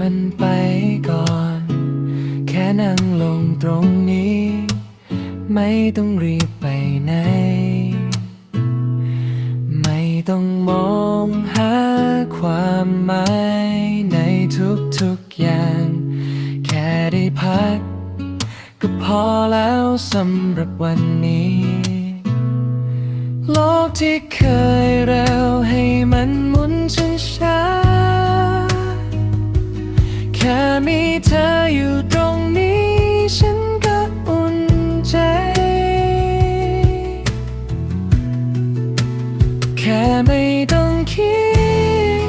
มันไปก่อน แค่นั่งลงตรงนี้ ไม่ต้องรีบไปไหน ไม่ต้องมองหาความหมายในทุกๆอย่าง แค่ได้พัก ก็พอแล้วสำหรับวันนี้ โลกที่เคยเร มีเธออยู่ตรงนี้ ฉันก็อุ่นใจ แค่ไม่ต้องคิด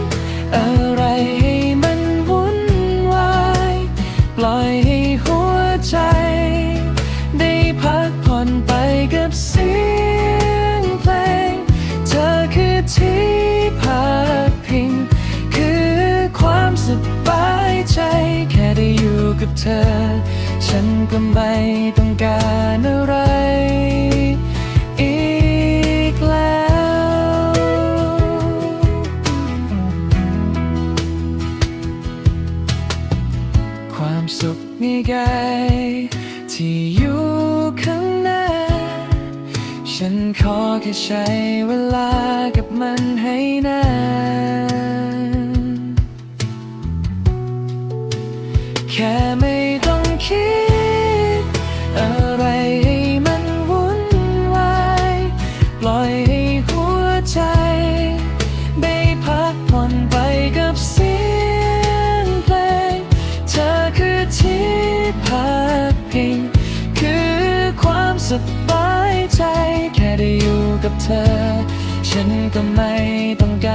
อะไรให้มันวุ่นวาย ปล่อย ฉันก็ไม่ต้องการอะไร อีกแล้ว ความสุขง่ายๆที่อยู่ข้างหน้า ฉันขอแค่ใช้เวลากับมันให้นานแค่ไม่ต้อง คิด อะไรให้มันวุ่นวายปล่อยให้หัวใจ ได้พักผ่อนไปกับเสียงเพลง เธอคือที่พักพิง คือความสบายใจ แค่ได้อยู่กับเธอ ฉันก็ไม่ต้องการอะไร